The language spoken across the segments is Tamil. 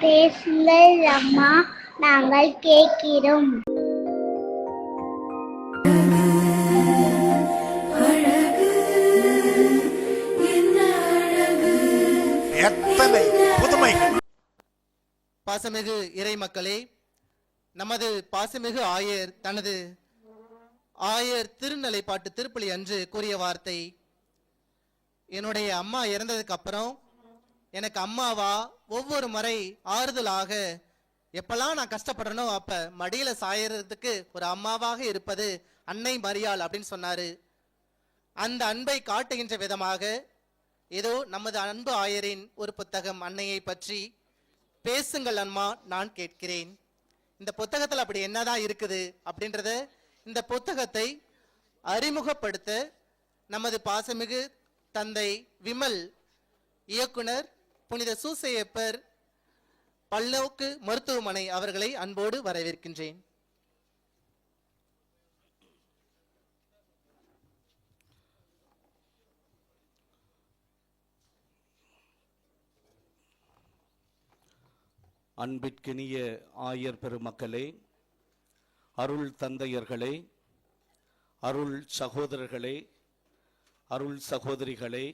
பேசுங்கள் அம்மா நாங்கள் கேட்கிறோம். எத்தனை புதுமைகள் பாசமிகு இறை மக்களே நமது பாசமிகு ஆயர் தனது ஆயர் திருநிலைப்பாட்டு திருப்பலி அன்று கூறிய வார்த்தை என்னுடைய அம்மா இறந்ததுக்கு அப்புறம் எனக்கு அம்மாவா ஒவ்வொரு முறை ஆறுதலாக எப்பெல்லாம் நான் கஷ்டப்படுறனோ அப்போ மடியில் சாயறதுக்கு ஒரு அம்மாவாக இருப்பது அன்னை மரியாள் அப்படின்னு சொன்னார். அந்த அன்பை காட்டுகின்ற விதமாக ஏதோ நமது அன்பு ஆயரின் ஒரு புத்தகம் அன்னையை பற்றி பேசுங்கள் அம்மா நான் கேட்கிறேன். இந்த புத்தகத்தில் அப்படி என்னதான் இருக்குது அப்படின்றத இந்த புத்தகத்தை அறிமுகப்படுத்த நமது பாசமிகு தந்தை விமல் இயக்குனர் புனித சூசையப்பர் பல்லோக்கு மருத்துவமனை அவர்களை அன்போடு வரவேற்கின்றேன். அன்பிற்கினிய ஆயர் பெருமக்களே அருள் தந்தையர்களே அருள் சகோதரர்களே அருள் சகோதரிகளே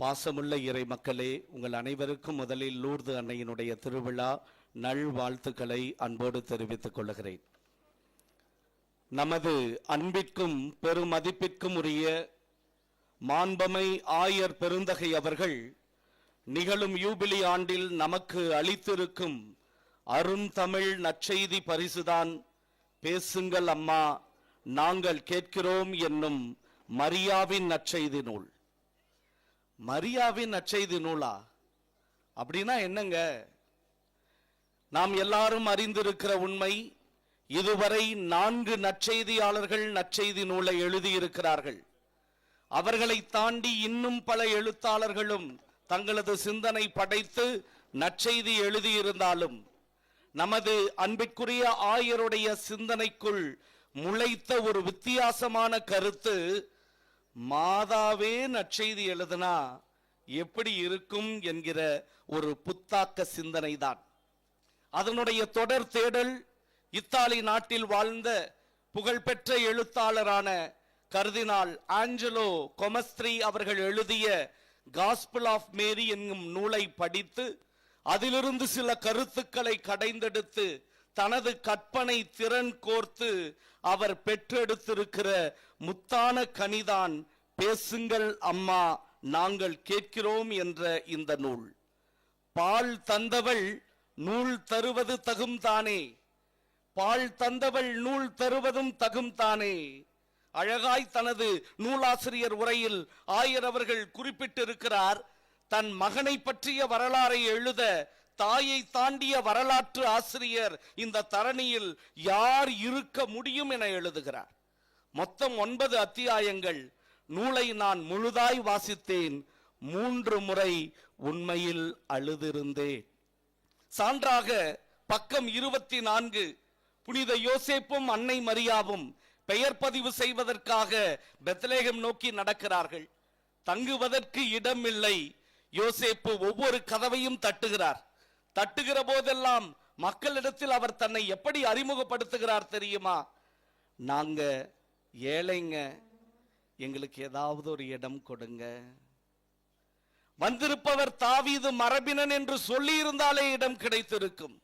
பாசமுள்ள இறை மக்களே உங்கள் அனைவருக்கும் முதலில் லூர்து அன்னையினுடைய திருவிழா நல்வாழ்த்துக்களை அன்போடு தெரிவித்துக் கொள்கிறேன். நமது அன்பிற்கும் பெருமதிப்பிற்கும் உரிய மாண்பமை ஆயர் பெருந்தகை அவர்கள் நிகழும் யூபிலி ஆண்டில் நமக்கு அளித்திருக்கும் அருந்தமிழ் நற்செய்தி பரிசுதான். பேசுங்கள் அம்மா நாங்கள் கேட்கிறோம் என்னும் மரியாவின் நற்செய்தி நூல். மரியாவின் நற்செய்தி நூலா? அப்படின்னா என்னங்க? நாம் எல்லாரும் அறிந்திருக்கிற உண்மை இதுவரை நான்கு நற்செய்தியாளர்கள் நற்செய்தி நூலை எழுதியிருக்கிறார்கள். அவர்களை தாண்டி இன்னும் பல எழுத்தாளர்களும் தங்களது சிந்தனை படைத்து நற்செய்தி எழுதியிருந்தாலும் நமது அன்பிற்குரிய ஆயருடைய சிந்தனைக்குள் முளைத்த ஒரு வித்தியாசமான கருத்து மாதாவே நற்செய்தி எழுதுனா எப்படி இருக்கும் என்கிற ஒரு புத்தாக்க சிந்தனைதான். அதனுடைய தொடர் தேடல் இத்தாலி நாட்டில் வாழ்ந்த புகழ்பெற்ற எழுத்தாளரான கர்தினால் ஆஞ்சலோ கொமஸ்திரி அவர்கள் எழுதிய காஸ்பிள் ஆஃப் மேரி என்னும் நூலை படித்து அதிலிருந்து சில கருத்துக்களை கடைந்தெடுத்து தனது கற்பனை திறன் கோர்த்து அவர் பெற்றெடுத்திருக்கிற முத்தான கனிதான் பேசுங்கள் அம்மா நாங்கள் கேட்கிறோம் என்ற இந்த நூல். பால் தந்தவள் நூல் தருவது தகும் தானே பால் தந்தவள் நூல் தருவதும் தகும் தானே அழகாய் தனது நூலாசிரியர் உரையில் ஆயர் அவர்கள் குறிப்பிட்டிருக்கிறார் தன் மகனை பற்றிய வரலாறை எழுத தாயை தாண்டிய வரலாற்று ஆசிரியர் இந்த தரணியில் யார் இருக்க முடியும் என எழுதுகிறார். மொத்தம் ஒன்பது அத்தியாயங்கள். நூலை நான் முழுதாய் வாசித்தேன். மூன்று முறை உண்மையில் அழுதிருந்தேன். சான்றாக பக்கம் இருபத்தி நான்கு புனித யோசேப்பும் அன்னை மரியாவும் பெயர் பதிவு செய்வதற்காக பெத்லேகம் நோக்கி நடக்கிறார்கள். தங்குவதற்கு இடமில்லை. யோசேப்பு ஒவ்வொரு கதவையும் தட்டுகிறார். தட்டுகிற போதெல்லாம் மக்களிடத்தில் அவர் தன்னை எப்படி அறிமுகப்படுத்துகிறார் தெரியுமா? நாங்க ஏழைங்க எங்களுக்கு ஏதாவது ஒரு இடம் கொடுங்க. வந்திருப்பவர் தாவீது மரபினன் என்று சொல்லி இருந்தாலே இடம் கிடைத்திருக்கும்.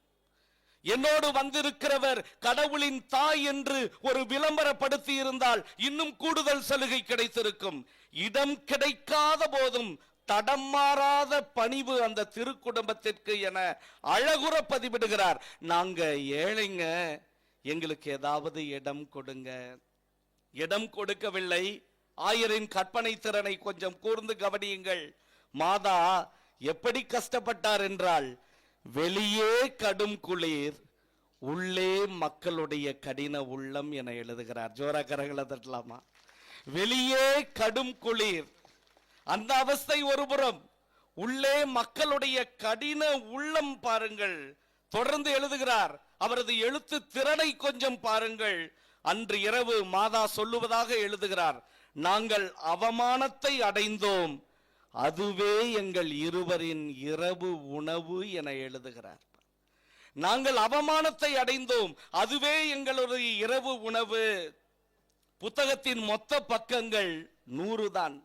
என்னோடு வந்திருக்கிறவர் கடவுளின் தாய் என்று ஒரு விளம்பரப்படுத்தி இருந்தால் இன்னும் கூடுதல் சலுகை கிடைத்திருக்கும். இடம் கிடைக்காத போதும் தடம் மாறாத பணிவு அந்த திருக்குடும்பத்திற்கு என அழகுற பதிவிடுகிறார். நாங்க ஏழைங்க எங்களுக்கு ஏதாவது இடம் கொடுங்க. இடம் கொடுக்கவில்லை. ஆயரின் கற்பனை திறனை கொஞ்சம் கூர்ந்து கவனியுங்கள். மாதா எப்படி கஷ்டப்பட்டார் என்றால் வெளியே கடும் குளிர் உள்ளே மக்களுடைய கடின உள்ளம் என எழுதுகிறார். ஜோரா கரங்களை தட்டலாமா? வெளியே கடும் குளிர் அந்த அவஸ்தை ஒருபுறம் உள்ளே மக்களுடைய கடின உள்ளம் பாருங்கள். தொடர்ந்து எழுதுகிறார். அவரது எழுத்து திறனை கொஞ்சம் பாருங்கள். அன்று இரவு மாதா சொல்லுவதாக எழுதுகிறார் நாங்கள் அவமானத்தை அடைந்தோம் அதுவே எங்கள் இருவரின் இரவு உணவு என எழுதுகிறார். நாங்கள் அவமானத்தை அடைந்தோம் அதுவே எங்களுடைய இரவு உணவு. புத்தகத்தின் மொத்த பக்கங்கள் நூறு தான்.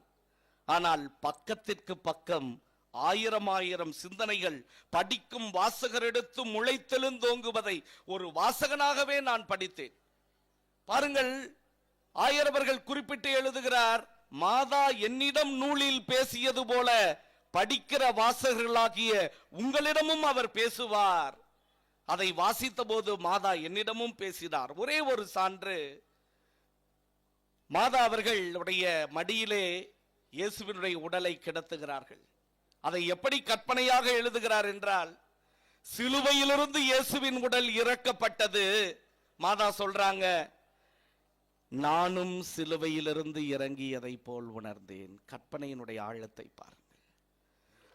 ஆனால் பக்கத்திற்கு பக்கம் ஆயிரம் ஆயிரம் சிந்தனைகள் படிக்கும் வாசகரெடுத்து முளைத்தெழுந்தோங்குவதை ஒரு வாசகனாகவே நான் படித்தேன். பாருங்கள் ஆயரவர்கள் குறிப்பிட்டு எழுதுகிறார் மாதா என்னிடம் நூலில் பேசியது போல படிக்கிற வாசகர்களாகிய உங்களிடமும் அவர் பேசுவார். அதை வாசித்த போது மாதா என்னிடமும் பேசினார். ஒரே ஒரு சான்று மாதா அவர்களுடைய மடியிலே இயேசுவினுடைய உடலை கிடத்துகிறார்கள். அதை எப்படி கற்பனையாக எழுதுகிறார் என்றால் சிலுவையிலிருந்து இயேசுவின் உடல் இறக்கப்பட்டது. மாதா சொல்றாங்க நானும் சிலுவையிலிருந்து இறங்கியதை போல் உணர்ந்தேன். கற்பனையினுடைய ஆழத்தை பாருங்கள்.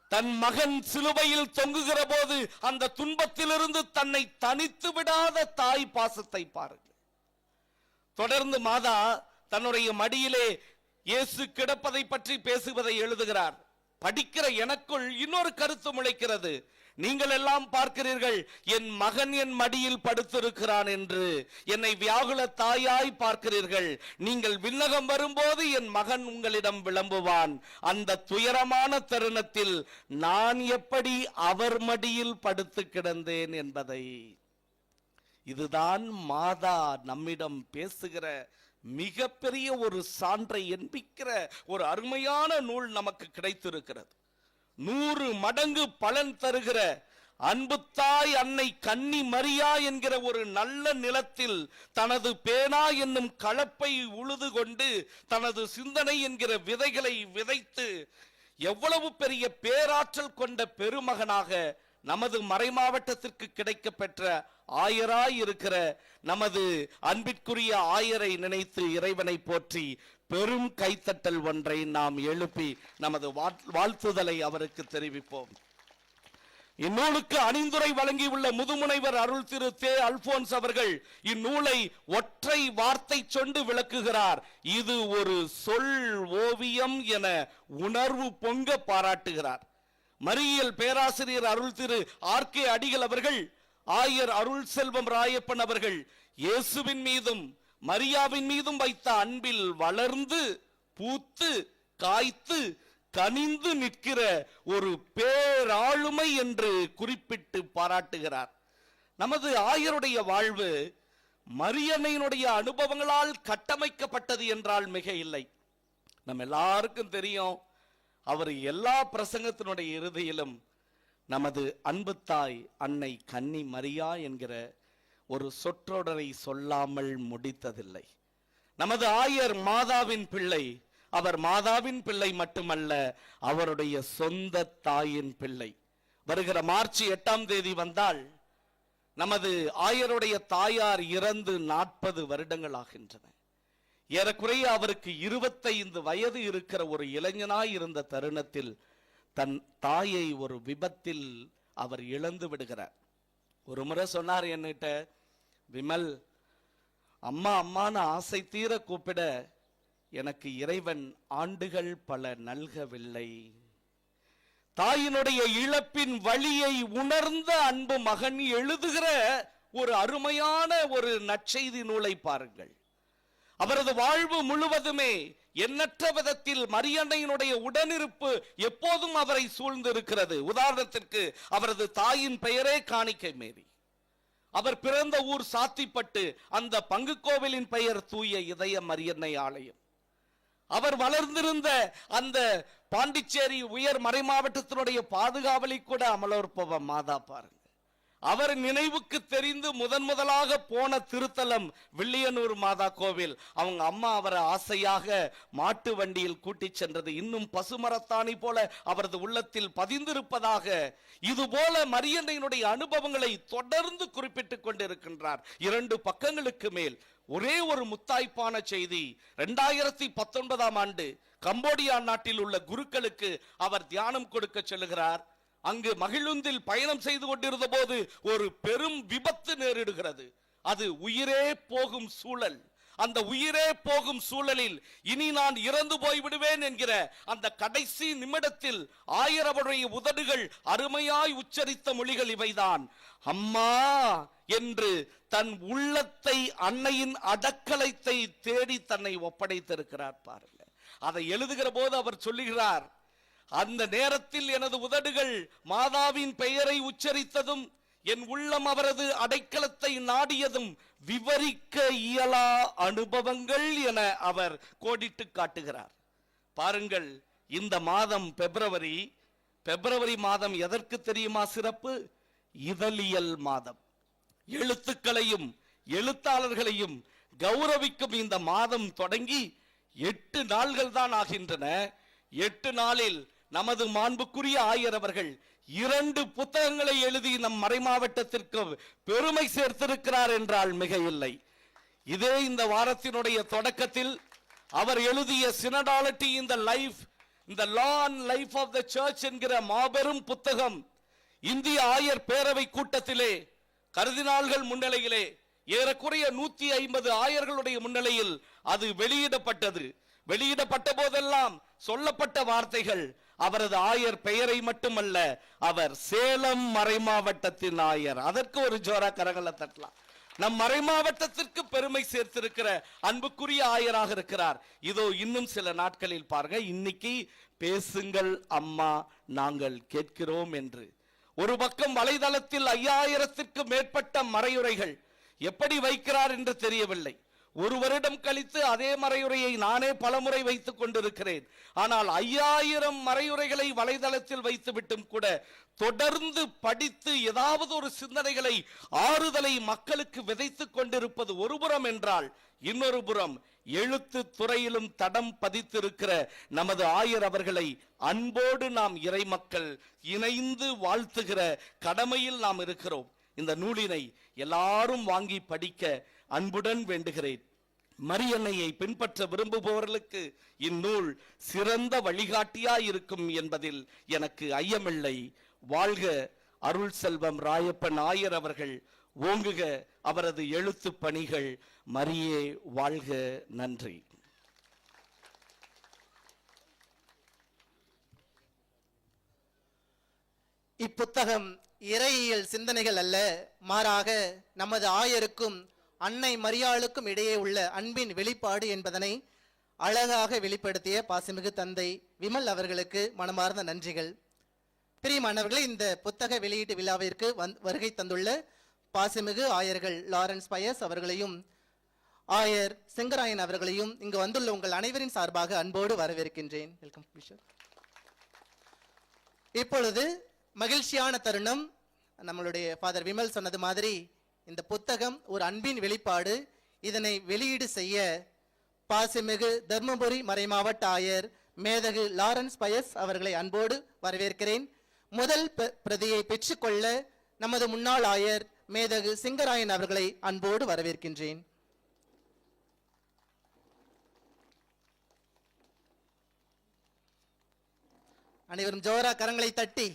தன் மகன் சிலுவையில் தொங்குகிற போது அந்த துன்பத்திலிருந்து தன்னை தனித்து விடாத தாய் பாசத்தை பாருங்கள். தொடர்ந்து மாதா தன்னுடைய மடியிலே இயேசு கிடப்பதை பற்றி பேசுவதை எழுதுகிறார். படிக்கிற எனக்குள் இன்னொரு கருத்து முளைக்கிறது நீங்கள் எல்லாம் பார்க்கிறீர்கள் என் மகன் என் மடியில் படுத்திருக்கிறான் என்று என்னை வியாகுல தாயாய் பார்க்கிறீர்கள். நீங்கள் விண்ணகம் வரும்போது என் மகன் உங்களிடம் விளம்புவான். அந்த துயரமான தருணத்தில் நான் எப்படி அவர் மடியில் படுத்து கிடந்தேன் என்பதை. இதுதான் மாதா நம்மிடம் பேசுகிற மிகப்பெரிய ஒரு சான்றை என்பிக்கிற ஒரு அருமையான நூல் நமக்கு கிடைத்திருக்கிறது. நூறு மடங்கு பலன் தருகிற அன்புத்தாய் அன்னை கன்னி மரியா என்கிற ஒரு நல்ல நிலத்தில் தனது பேனா என்னும் கலப்பை உழுது கொண்டு தனது சிந்தனை என்கிற விதைகளை விதைத்து எவ்வளவு பெரிய பேராற்றல் கொண்ட பெருமகனாக நமது மறைமாவட்டத்திற்கு கிடைக்க பெற்ற ஆயராய் இருக்கிற நமது அன்பிற்குரிய ஆயரை நினைத்து இறைவனை போற்றி பெரும் கைத்தட்டல் ஒன்றை நாம் எழுப்பி நமது வாழ்- வாழ்த்துதலை அவருக்கு தெரிவிப்போம். இந்நூலுக்கு அணிந்துரை வழங்கியுள்ள முதுமுனைவர் அருள் திரு தே. அல்போன்ஸ் அவர்கள் இந்நூலை ஒற்றை வார்த்தை சொண்டு விளக்குகிறார். இது ஒரு சொல் ஓவியம் என உணர்வு பொங்க பாராட்டுகிறார். மறியியல் பேராசிரியர் அருள் திரு ஆர். கே. அடிகள் அவர்கள் ஆயர் அருள் செல்வம் ராயப்பன் அவர்கள் இயேசுவின் மீதும் மரியாவின் மீதும் வைத்த அன்பில் வளர்ந்து பூத்து காய்த்து கனிந்து நிற்கிற ஒரு பேராளுமை என்று குறிப்பிட்டு பாராட்டுகிறார். நமது ஆயருடைய வாழ்வு மரியனையினுடைய அனுபவங்களால் கட்டமைக்கப்பட்டது என்றால் மிக இல்லை. நம்ம எல்லாருக்கும் தெரியும் அவர் எல்லா பிரசங்கத்தினுடைய இறுதியிலும் நமது அன்பு தாய் அன்னை கன்னி மரியா என்கிற ஒரு சொற்றொடரை சொல்லாமல் முடித்ததில்லை. நமது ஆயர் மாதாவின் பிள்ளை அவர் மாதாவின் பிள்ளை மட்டுமல்ல அவருடைய சொந்த தாயின் பிள்ளை. வருகிற மார்ச் எட்டாம் தேதி வந்தால் நமது ஆயருடைய தாயார் இறந்து நாற்பது வருடங்கள் ஆகின்றன ஏறக்குறைய அவருக்கு இருபத்தைந்து வயது இருக்கிற ஒரு இளைஞனாய் இருந்த தருணத்தில் தன் தாயை ஒரு விபத்தில் அவர் இழந்து விடுகிறார். ஒரு முறை சொன்னார் என்கிட்ட விமல் அம்மா அம்மான்னு ஆசை தீர கூப்பிட எனக்கு இறைவன் ஆண்டுகள் பல நல்கவில்லை. தாயினுடைய இழப்பின் வழியை உணர்ந்த அன்பு மகன் எழுதுகிற ஒரு அருமையான ஒரு நற்செய்தி நூலை பாருங்கள். அவரது வாழ்வு முழுவதுமே எண்ணற்ற விதத்தில் மரியன்னையினுடைய உடனிருப்பு எப்போதும் அவரை சூழ்ந்திருக்கிறது. உதாரணத்திற்கு அவரது தாயின் பெயரே காணிக்கை மேரி. அவர் பிறந்த ஊர் சாத்திப்பட்டு அந்த பங்கு கோவிலின் பெயர் தூய இதய மரியன்னை ஆலயம். அவர் வளர்ந்திருந்த அந்த பாண்டிச்சேரி உயர் மறை மாவட்டத்தினுடைய பாதுகாவலி கூட அமலோற்பவ மாதா பாருங்க. அவர் நினைவுக்கு தெரிந்து முதன் முதலாக போன திருத்தலம் வில்லியனூர் மாதா கோவில். அவங்க அம்மா அவரை ஆசையாக மாட்டு வண்டியில் கூட்டிச் சென்றது. இன்னும் பசுமரத்தாணி போல அவரது உள்ளத்தில் பதிந்திருப்பதாக இது போல மரியன்னையினுடைய அனுபவங்களை தொடர்ந்து குறிப்பிட்டுக் கொண்டிருக்கின்றார். இரண்டு பக்கங்களுக்கு மேல் ஒரே ஒரு முத்தாய்ப்பான செய்தி. ரெண்டாயிரத்தி பத்தொன்பதாம் ஆண்டு கம்போடியா நாட்டில் உள்ள குருக்களுக்கு அவர் தியானம் கொடுக்க செல்கிறார் அங்கு மகிழுந்தில் பயணம் செய்து கொண்டிருந்த போது ஒரு பெரும் விபத்து நேரிடுகிறது. அது உயிரே போகும் சூழல். அந்த உயிரே போகும் சூழலில் இனி நான் இறந்து போய் விடுவேன் என்கிற அந்த கடைசி நிமிடத்தில் ஆயிரவருடைய உதடுகள் அருமையாய் உச்சரித்த மொழிகள் இவைதான். அம்மா என்று தன் உள்ளத்தை அன்னையின் அடக்கலத்தை தேடி தன்னை ஒப்படைத்திருக்கிறார் பாருங்க. அதை எழுதுகிற போது அவர் சொல்லுகிறார் அந்த நேரத்தில் எனது உதடுகள் மாதாவின் பெயரை உச்சரித்ததும் என் உள்ளம் அவரது அடைக்கலத்தை நாடியதும் விவரிக்க இயலா அனுபவங்கள் என அவர் கோடிட்டு காட்டுகிறார். பாருங்கள் இந்த மாதம் பிப்ரவரி பிப்ரவரி மாதம் எதற்கு தெரியுமா சிறப்பு? இதழியல் மாதம். எழுத்துக்களையும் எழுத்தாளர்களையும் கௌரவிக்கும் இந்த மாதம் தொடங்கி எட்டு நாள்கள் தான் ஆகின்றன. எட்டு நாளில் நமது மாண்புக்குரிய ஆயர் அவர்கள் இரண்டு புத்தகங்களை எழுதி நம் மறைமாவட்டத்திற்கு பெருமை சேர்த்திருக்கிறார் என்றால் மிக இல்லை இதே இந்த வாரத்தினுடைய தொடக்கத்தில் அவர் எழுதிய சினடாலிட்டி இந்த லைஃப் இந்த law and life of the church என்கிற மாபெரும் புத்தகம் இந்திய ஆயர் பேரவை கூட்டத்திலே கருதினாள்கள் முன்னிலையிலே ஏறக்குறைய நூத்தி ஐம்பது ஆயர்களுடைய முன்னிலையில் அது வெளியிடப்பட்டது. வெளியிடப்பட்ட போதெல்லாம் சொல்லப்பட்ட வார்த்தைகள் அவரது ஆயர் பெயரை மட்டுமல்ல அவர் சேலம் மறைமாவட்டத்தின் ஆயர். அதற்கு ஒரு ஜோரா கரங்களை தட்டலாம். நம் மறைமாவட்டத்திற்கு பெருமை சேர்த்திருக்கிற அன்புக்குரிய ஆயராக இருக்கிறார். இதோ இன்னும் சில நாட்களில் பாருங்க இன்னைக்கு பேசுங்கள் அம்மா நாங்கள் கேட்கிறோம் என்று. ஒரு பக்கம் வலைதளத்தில் ஐயாயிரத்திற்கு மேற்பட்ட மறையுரைகள் எப்படி வைக்கிறார் என்று தெரியவில்லை. ஒரு வருடம் கழித்து அதே மறையுறையை நானே பலமுறை வைத்துக் கொண்டிருக்கிறேன். ஆனால் ஐயாயிரம் மறையுறைகளை வலைதளத்தில் வைத்துவிட்டும் கூட தொடர்ந்து படித்து ஏதாவது ஒரு சிந்தனைகளை ஆறுதலை மக்களுக்கு விதைத்துக் கொண்டிருப்பது ஒரு புறம் என்றால் இன்னொரு புறம் எழுத்து துறையிலும் தடம் பதித்திருக்கிற நமது ஆயர் அவர்களை அன்போடு நாம் இறைமக்கள் இணைந்து வாழ்த்துகிற கடமையில் நாம் இருக்கிறோம். இந்த நூலினை எல்லாரும் வாங்கி படிக்க அன்புடன் வேண்டுகிறேன். மரியன்னையை பின்பற்ற விரும்புபவர்களுக்கு இந்நூல் சிறந்த வழிகாட்டியாய் இருக்கும் என்பதில் எனக்கு ஐயமில்லை. வாழ்க அருள் செல்வம் ராயப்பன் ஆயர் அவர்கள். ஓங்குக அவரது எழுத்து பணிகள். மரியே வாழ்க நன்றி. இப்புத்தகம் இறையியல் சிந்தனைகள் அல்ல. மாறாக நமது ஆயருக்கும் அன்னை மரியாளுக்கும் இடையே உள்ள அன்பின் வெளிப்பாடு என்பதனை அழகாக வெளிப்படுத்திய பாசிமிகு தந்தை விமல் அவர்களுக்கு மனமார்ந்த நன்றிகள். பிரியமானவர்களே இந்த புத்தக வெளியீட்டு விழாவிற்கு வந் வருகை தந்துள்ள பாசிமிகு ஆயர்கள் லாரன்ஸ் பயஸ் அவர்களையும் ஆயர் செங்கராயன் அவர்களையும் இங்கு வந்துள்ள உங்கள் அனைவரின் சார்பாக அன்போடு வரவேற்கின்றேன். வெல்கம் இப்பொழுது மகிழ்ச்சியான தருணம் நம்மளுடைய ஃபாதர் விமல் சொன்னது மாதிரி இந்த புத்தகம் ஒரு அன்பின் வெளிப்பாடு. இதனை வெளியீடு செய்ய பாசிமிகு தர்மபுரி மறைமாவட்ட ஆயர் மேதகு லாரன்ஸ் பயஸ் அவர்களை அன்போடு வரவேற்கிறேன். முதல் பிரதியை பெற்றுக்கொள்ள நமது முன்னாள் ஆயர் மேதகு சிங்கராயன் அவர்களை அன்போடு வரவேற்கின்றேன். அனைவரும் ஜோரா கரங்களை தட்டி.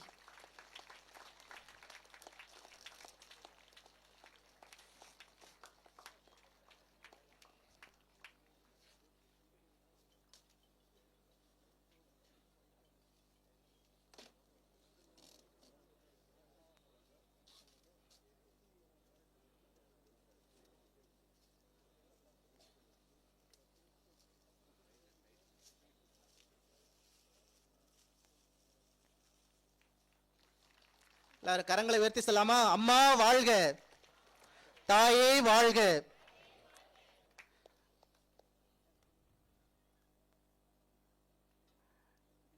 கரங்களை உயர்த்தி செல்லாமா அம்மா வாழ்க. தாயே வாழ்க.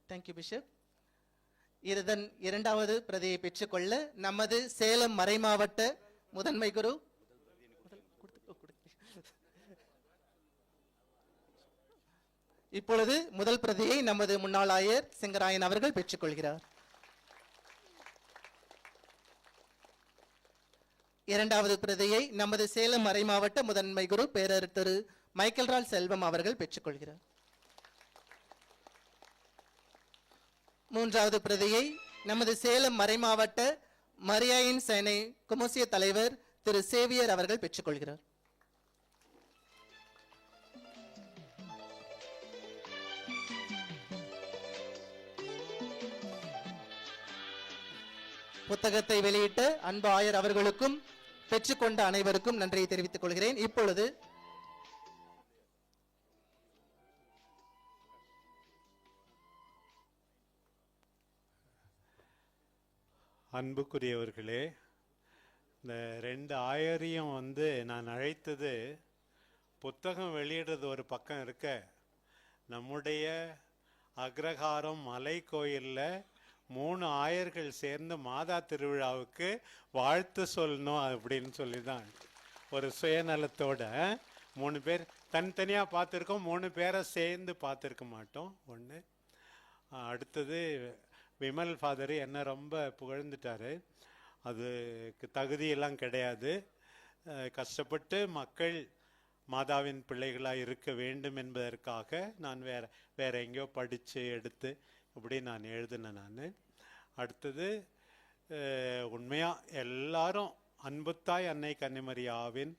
தேங்க்யூ பிஷப் இதன் இரண்டாவது பிரதியை பெற்றுக்கொள்ள நமது சேலம் மறைமாவட்ட முதன்மை குரு. இப்பொழுது முதல் பிரதியை நமது முன்னாள் ஆயர் சிங்கராயன் அவர்கள் பெற்றுக்கொள்கிறார். இரண்டாவது பிரதியை நமது சேலம் மறை மாவட்ட முதன்மை குரு பேரர் திரு மைக்கேல்ரால் செல்வம் அவர்கள் பெற்றுக்கொள்கிறார். மூன்றாவது பிரதியை நமது சேலம் மறை மாவட்ட மரியாயின் சேனை குமுசிய தலைவர் திரு சேவியர் அவர்கள் பெற்றுக்கொள்கிறார். புத்தகத்தை வெளியிட்ட அன்பு ஆயர் அவர்களுக்கும் பெற்றுக்கொண்ட அனைவருக்கும் நன்றியை தெரிவித்துக் கொள்கிறேன். இப்பொழுது அன்புக்குரியவர்களே இந்த ரெண்டு ஆயரையும் வந்து நான் அழைத்தது புத்தகம் வெளியிடுறது ஒரு பக்கம் இருக்க நம்முடைய அக்ரஹாரம் மலை கோயிலில் மூணு ஆயர்கள் சேர்ந்து மாதா திருவிழாவுக்கு வாழ்த்து சொல்லணும் அப்படின்னு சொல்லி தான் ஒரு சுயநலத்தோட மூணு பேர் தனித்தனியாக பார்த்துருக்கோம் மூணு பேரை சேர்ந்து பார்த்துருக்க மாட்டோம். ஒன்று அடுத்தது விமல் ஃபாதர் என்ன ரொம்ப புகழ்ந்துட்டாரு. அதுக்கு தகுதியெல்லாம் கிடையாது. கஷ்டப்பட்டு மக்கள் மாதாவின் பிள்ளைகளாக இருக்க வேண்டும் என்பதற்காக நான் வேற வேற எங்கேயோ படித்து எடுத்து இப்படி நான் எழுதினேன் நான். அடுத்தது உண்மையாக எல்லாரும் அன்புத்தாய் அன்னை கன்னிமரியாவின்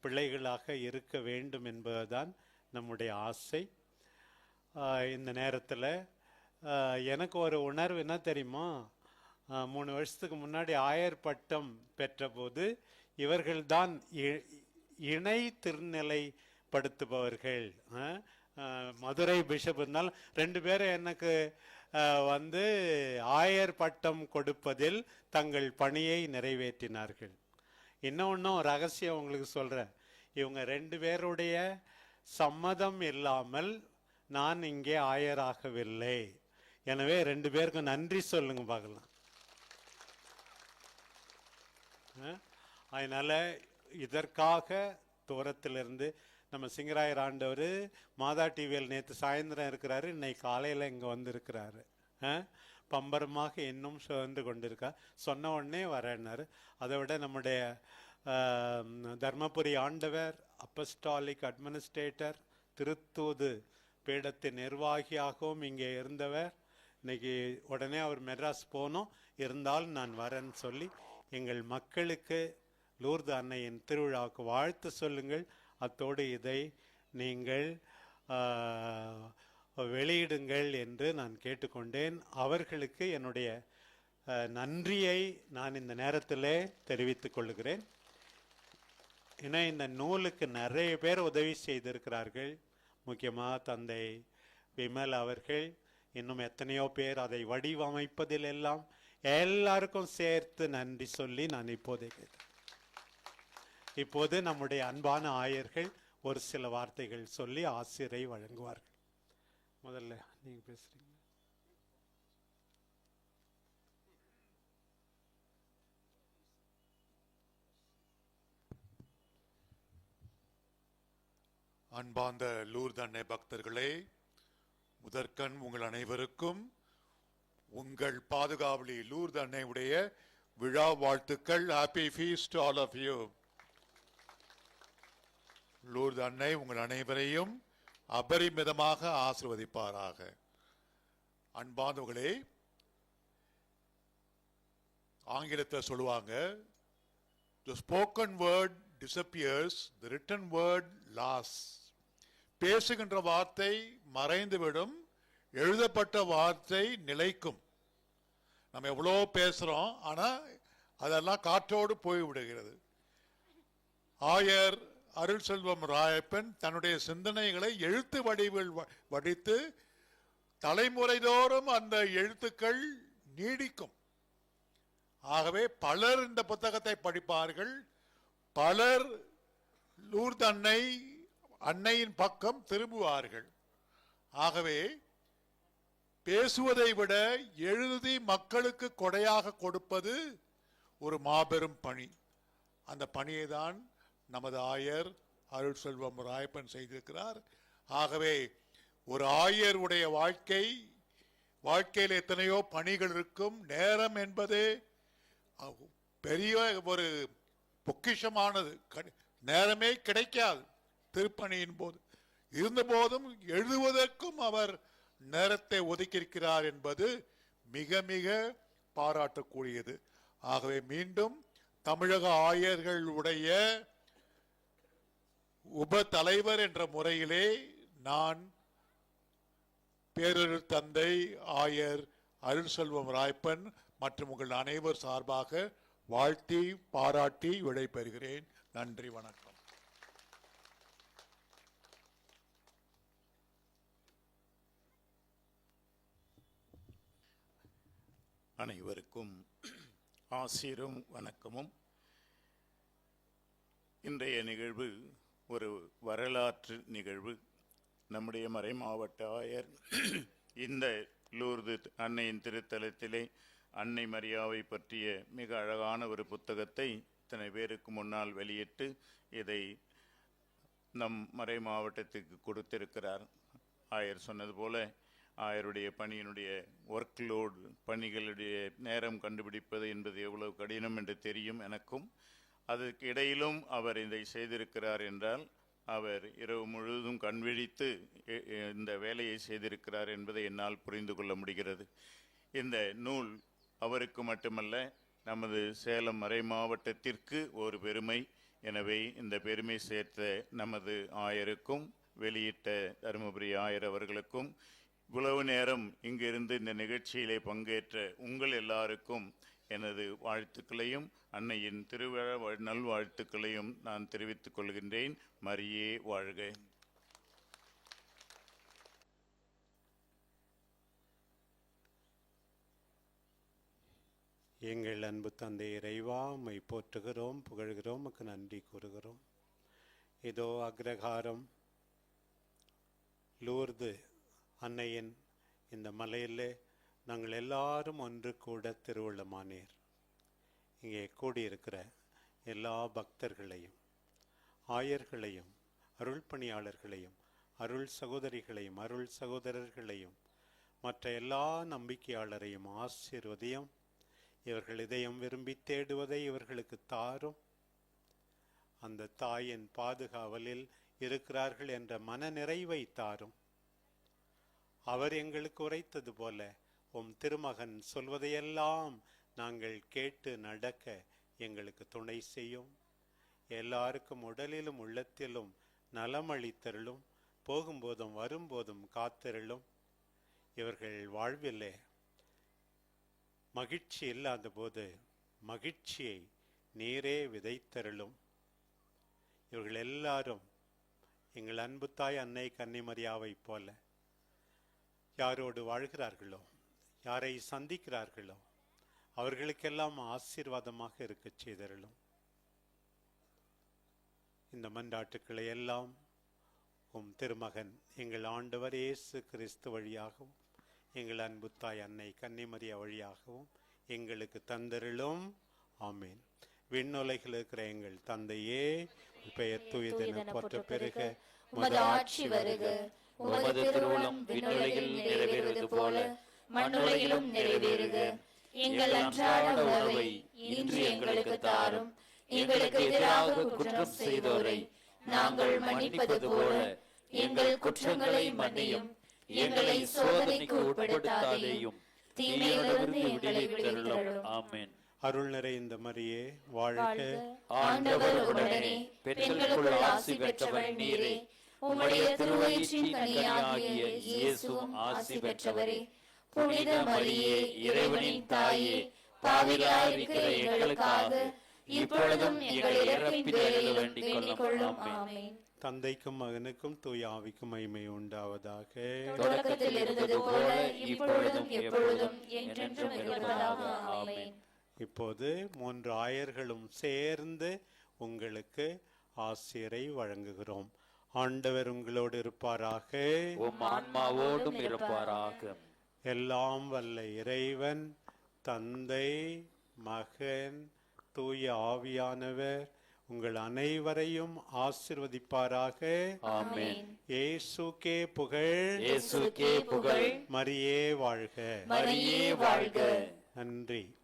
பிள்ளைகளாக இருக்க வேண்டும் என்பதுதான் நம்முடைய ஆசை. இந்த நேரத்தில் எனக்கு ஒரு உணர்வு என்ன தெரியுமா? மூணு வருஷத்துக்கு முன்னாடி ஆயர் பட்டம் பெற்றபோது இவர்கள்தான் இ- இணை திருநிலைப்படுத்துபவர்கள். மதுரை பிஷப் இருந்தாலும் ரெண்டு பேரும் எனக்கு வந்து ஆயர் பட்டம் கொடுப்பதில் தங்கள் பணியை நிறைவேற்றினார்கள். இன்னொன்றும் ரகசியம் உங்களுக்கு சொல்கிறேன் இவங்க ரெண்டு பேருடைய சம்மதம் இல்லாமல் நான் இங்கே ஆயராகவில்லை. எனவே ரெண்டு பேருக்கும் நன்றி சொல்லுங்க பார்க்கலாம். அதனால் இதற்காக தூரத்திலிருந்து நம்ம சிங்கராயர் ஆண்டவர் மாதா டிவியில் நேற்று சாயந்தரம் இருக்கிறாரு இன்னைக்கு காலையில் இங்கே வந்திருக்கிறாரு. பம்பரமாக இன்னும் சுழந்து கொண்டிருக்கா சொன்ன உடனே வரேன்னாரு. அதை விட நம்முடைய தர்மபுரி ஆண்டவர் அப்பஸ்டாலிக் அட்மினிஸ்ட்ரேட்டர் திருத்தூது பீடத்தின் நிர்வாகியாகவும் இங்கே இருந்தவர். இன்னைக்கு உடனே அவர் மெட்ராஸ் போனோம் இருந்தாலும் நான் வரேன்னு சொல்லி எங்கள் மக்களுக்கு லூர்து அன்னையின் திருவிழாவுக்கு வாழ்த்து சொல்லுங்கள். அத்தோடு இதை நீங்கள் வெளியிடுங்கள் என்று நான் கேட்டுக்கொண்டேன். அவர்களுக்கு என்னுடைய நன்றியை நான் இந்த நேரத்திலே தெரிவித்துக் கொள்கிறேன். ஏன்னா இந்த நூலுக்கு நிறைய பேர் உதவி செய்திருக்கிறார்கள். முக்கியமாக தந்தை விமல் அவர்கள் இன்னும் எத்தனையோ பேர் அதை வடிவமைப்பதில் எல்லாம் எல்லாருக்கும் சேர்த்து நன்றி சொல்லி நான் இப்போதைக்கு இப்போது நம்முடைய அன்பான ஆயர்கள் ஒரு சில வார்த்தைகள் சொல்லி ஆசிரியை வழங்குவார்கள். முதல்ல நீங்க பேசுறீங்க. அன்பார்ந்த லூர்து பக்தர்களே முதற்கண் உங்கள் அனைவருக்கும் உங்கள் பாதுகாவலி லூர்து உடைய விழா வாழ்த்துக்கள். Happy feast all of you Lourdes அன்னை உங்கள் அனைவரையும் அபரிமிதமாக ஆசிர்வதிப்பாராக. அன்பானவர்களே ஆங்கிலத்தில் சொல்லுவாங்க the spoken word disappears the written word lasts பேசுகின்ற வார்த்தை மறைந்துவிடும் எழுதப்பட்ட வார்த்தை நிலைக்கும். நம்ம எவ்வளோ பேசுகிறோம் ஆனால் அதெல்லாம் காற்றோடு போய்விடுகிறது. ஆயர் அருள் செல்வம் ராயப்பன் தன்னுடைய சிந்தனைகளை எழுத்து வடிவில் வ- வடித்து தலைமுறைதோறும் அந்த எழுத்துக்கள் நீடிக்கும். ஆகவே பலர் இந்த புத்தகத்தை படிப்பார்கள். பலர் லூர்து அன்னை அன்னையின் பக்கம் திரும்புவார்கள். ஆகவே பேசுவதை விட எழுதி மக்களுக்கு கொடையாக கொடுப்பது ஒரு மாபெரும் பணி. அந்த பணியை தான் நமது ஆயர் அருள் செல்வம் ராயப்பன் செய்திருக்கிறார். ஆகவே ஒரு ஆயர் உடைய வாழ்க்கை வாழ்க்கையில் எத்தனையோ பணிகள் இருக்கும். நேரம் என்பது பெரிய ஒரு பொக்கிஷமானது. நேரமே கிடைக்காது. திருப்பணியின் போது. இருந்தபோதும் எழுதுவதற்கும் அவர் நேரத்தை ஒதுக்கியிருக்கிறார் என்பது மிக மிக பாராட்டக்கூடியது. ஆகவே மீண்டும் தமிழக ஆயர்களுடைய உப தலைவர் என்ற முறையிலே நான் பேரொரு தந்தை ஆயர் அருள் செல்வம் ராய்ப்பன் மற்றும் உங்கள் அனைவர் சார்பாக வாழ்த்தி பாராட்டி விடைபெறுகிறேன். நன்றி வணக்கம். அனைவருக்கும் ஆசிரும் வணக்கமும். இன்றைய நிகழ்வு ஒரு வரலாற்று நிகழ்வு. நம்முடைய மறை மாவட்ட ஆயர் இந்த லூர்து அன்னையின் திருத்தலத்திலே அன்னை மரியாவை பற்றிய மிக அழகான ஒரு புத்தகத்தை இத்தனை பேருக்கு முன்னால் வெளியிட்டு இதை நம் மறை மாவட்டத்துக்கு கொடுத்திருக்கிறார். ஆயர் சொன்னது போல ஆயருடைய பணியினுடைய ஒர்க் லோடு பணிகளுடைய நேரம் கண்டுபிடிப்பது என்பது எவ்வளவு கடினம் என்று தெரியும் எனக்கும் அதற்கு இடையிலும் அவர் இதை செய்திருக்கிறார் என்றால் அவர் இரவு முழுவதும் கண்விழித்து இந்த வேலையை செய்திருக்கிறார் என்பதை என்னால் புரிந்து கொள்ள முடிகிறது. இந்த நூல் அவருக்கு மட்டுமல்ல நமது சேலம் மறை மாவட்டத்திற்கு ஒரு பெருமை. எனவே இந்த பெருமை சேர்த்த நமது ஆயருக்கும் வெளியிட்ட தருமபுரி ஆயர் அவர்களுக்கும் இவ்வளவு நேரம் இங்கிருந்து இந்த நிகழ்ச்சியிலே பங்கேற்ற உங்கள் எல்லாருக்கும் எனது வாழ்த்துக்களையும் அன்னையின் திருவிழா நல்வாழ்த்துக்களையும் நான் தெரிவித்துக் கொள்கின்றேன். மரியே வாழ்க. எங்கள் அன்பு தந்தை இறைவா உம்மை போற்றுகிறோம் புகழ்கிறோம் உமக்கு நன்றி கூறுகிறோம். இதோ அக்ரஹாரம் லூர்து அன்னையின் இந்த மலையிலே நாங்கள் எல்லாரும் ஒன்று கூட திருவள்ளமானீர். இங்கே கூடியிருக்கிற எல்லா பக்தர்களையும் ஆயர்களையும் அருள் பணியாளர்களையும் அருள் சகோதரிகளையும் அருள் சகோதரர்களையும் மற்ற எல்லா நம்பிக்கையாளரையும் ஆசீர்வதியும் இவர்கள் இதயம் விரும்பி தேடுவதை இவர்களுக்கு தாரும். அந்த தாயின் பாதுகாவலில் இருக்கிறார்கள் என்ற மன நிறைவை தாரும். அவர் எங்களுக்கு உரைத்தது போல உம் திருமகன் சொல்வதையெல்லாம் நாங்கள் கேட்டு நடக்க எங்களுக்கு துணை செய்யும். எல்லாருக்கும் உடலிலும் உள்ளத்திலும் நலமளித்தருளும். போகும்போதும் வரும்போதும் காத்தருளும். இவர்கள் வாழ்விலே மகிழ்ச்சி இல்லாத போது மகிழ்ச்சியை நீரே விதைத்தருளும். இவர்கள் எல்லாரும் எங்கள் அன்பு தாய் அன்னை கன்னிமரியாவைப் போல யாரோடு வாழ்கிறார்களோ யாரை சந்திக்கிறார்களோ அவர்களுக்கெல்லாம் ஆசீர்வாதமாக இருக்கச் செய்தருளும். இந்த மன்றாட்டுக்களை எல்லாம் உம் திருமகன் எங்கள் ஆண்டவர் இயேசு கிறிஸ்து வழியாகவும் எங்கள் அன்பு தாய் அன்னை கன்னிமரியா வழியாகவும் எங்களுக்கு தந்தருளும். ஆமீன். விண்ணுலகில் இருக்கிற எங்கள் தந்தையே பெயர் தூயதென போற்ற பெருக உமது ஆட்சி வருக. உமது திருவுளம் விண்ணுலகில் நிறைவேறுவது போல மண்ணுலகிலும் நிறைவேறுக. எங்கள் அன்றாட உணவை இன்று எங்களுக்கு தாரும். எங்களுக்கு எதிராக குற்றம் செய்தோரை நாங்கள் மன்னிப்பது போல எங்கள் குற்றங்களை மன்னியும். எங்களை சோதனைக்கு உட்படுத்தாதேயும். தீமையிலிருந்து எங்களை விடுவித்தருளும். ஆமென். அருள் நிறைந்த மரியே வாழ்க. ஆண்டவர் உடனே பெண்களுக்குள் ஆசி பெற்றவள் நீரே. உம்முடைய திருவயிற்றின் கனியாகிய இயேசுவும் ஆசி பெற்றவரே. புனித மரியே இறைவனின் தாயே பாவிகளாயிருக்கிற எங்களுக்காக இப்பொழுதும் எங்கள் இறப்பின் வேண்டிக் கொள்ளும் ஆமென். தந்தைக்கும் மகனுக்கும் தூய ஆவிக்கும் மகிமை உண்டாவதாக. தொடக்கத்தில் இருந்தது போல இப்பொழுதும் எப்பொழுதும் என்றென்றும் இருப்பதாக. ஆமென். இப்போது மூன்று ஆயர்களும் சேர்ந்து உங்களுக்கு ஆசிரை வழங்குகிறோம். ஆண்டவர் உங்களோடு இருப்பாராக. உம் ஆன்மாவோடும் இருப்பாராக. எல்லாம் வல்ல இறைவன் தந்தை மகன் தூய ஆவியானவர் உங்கள் அனைவரையும் ஆசிர்வதிப்பாராக. இயேசுக்கே புகழ். இயேசுக்கே புகழ். மரியே வாழ்க. மரியே வாழ்க. நன்றி.